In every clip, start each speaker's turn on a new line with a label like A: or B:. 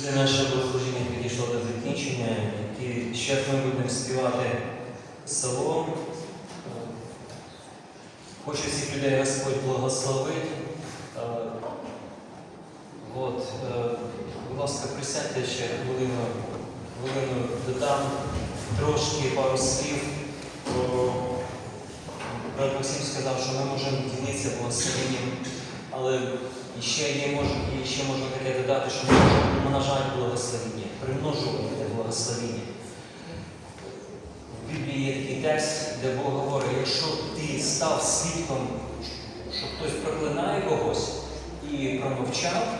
A: Друзі, наше богослужіння підійшло до закінчення, і ще ми будемо співати псалом. Хочу всіх людей Господь благословити. Е, От, е, будь ласка, присядьте ще хвилину, хвилину додам трошки пару слів брат Максим сказав, що ми можемо ділитися благословенням, але ще є мож, і ще можна таке додати, що ми можемо помножати благословення, примножувати благословення. В Біблії є такий текст, де Бог говорить, якщо ти став свідком, що хтось проклинає когось і промовчав,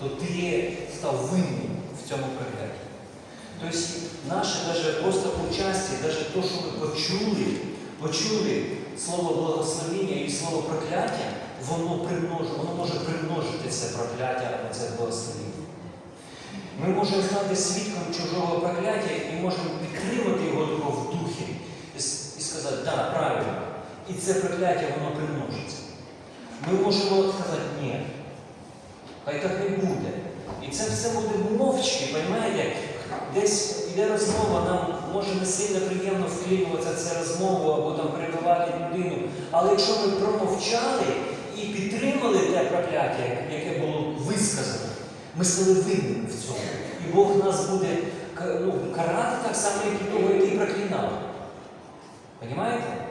A: то ти став винним в цьому прокляті. Тобто наше даже просто участі, навіть те, що ми почули, почули слово благословення і слово прокляття, воно примножує, воно може примножити це прокляття або це благословення. Ми можемо стати свідком чужого прокляття і можемо підтримати його в духі і, сказати, так, да, правильно. І це прокляття воно примножиться. Ми можемо сказати, ні, хай так не буде. І це все буде мовчки, розумієте? Десь йде розмова, нам може не сильно приємно вклінюватися цю розмову або там перебивати людину. Але якщо ми промовчали і підтримали те прокляття, яке було висказано, ми стали винними в цьому. І Бог нас буде ну, карати так само, як і того, який проклинав. Понімаєте?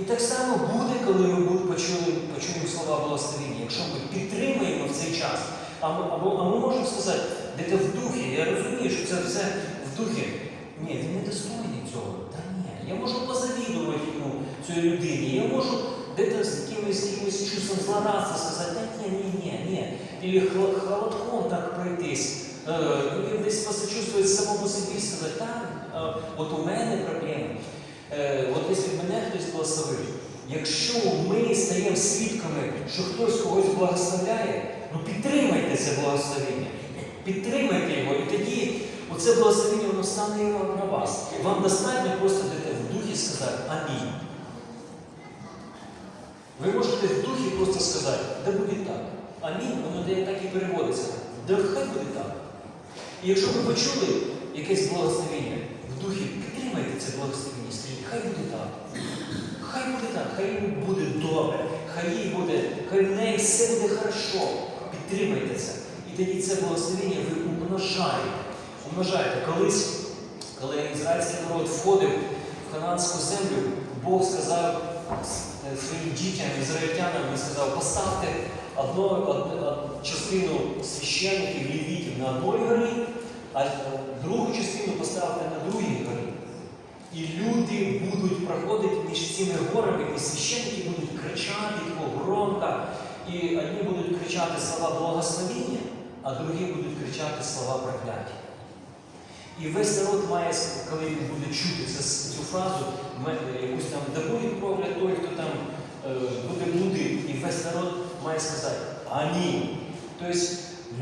A: І так само буде, коли ми почули, почуємо слова благословення. Якщо ми підтримуємо в цей час, а ми, або, а ми можемо сказати, де ти в духі, я розумію, що це все в духі. Ні, він не достойний цього. Та ні. Я можу позавідувати йому, цій людині. Я можу де-то з якимось, якимось чувством злорадства сказати, ні, ні, ні, ні. І холодком так пройтись. Е, і десь посочувствувати самому собі сказати, так, е, от у мене проблеми. Е, от якщо мене хтось благословив, якщо ми стаємо свідками, що хтось когось благословляє, ну підтримайте це благословення. Підтримайте його, і тоді оце благословення воно стане на вас. Вам достатньо просто дати в духі сказати Амінь. Ви можете в духі просто сказати, да буде так. Амінь, воно де так і переводиться. Да хай буде так. І якщо ви почули якесь благословення в духі, підтримайте це благословення, скажіть, хай буде так. Хай буде так, хай йому буде добре, хай їй буде, хай в неї все буде хорошо. Підтримайте це. І тоді це благословення ви умножаєте. Умножаєте. Колись, коли ізраїльський народ входив в канадську землю, Бог сказав своїм дітям, ізраїльтянам, він сказав, поставте одну, од- од- частину священників, лівітів на одній горі, а е, другу частину поставте на другій горі. І люди будуть проходити між цими горами, і священники будуть кричати тако громко, і одні будуть кричати слова благословення, а другі будуть кричати слова прокляття. І весь народ має, коли він буде чути цю фразу, якусь там да буде прогляд той, хто там е, буде блудити, і весь народ має сказати Амінь. Тобто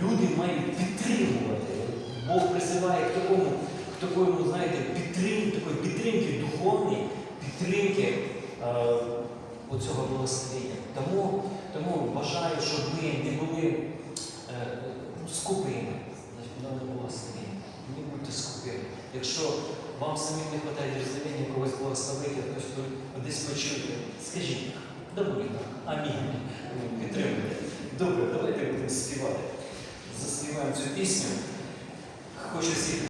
A: люди мають підтримувати. Бог призиває к такому, к такому, знаєте, підтрим, такої підтримки духовної, підтримки е, оцього благословення. Тому, тому бажаю, щоб ми не були е, скупими на благословення. Не будьте скупими. Якщо вам самим не вистачає розуміння когось благословити, хтось десь почути, скажіть, добре, так. Амінь. Підтримуйте. Добре, давайте будемо співати. Заспіваємо цю пісню. Хочу всіх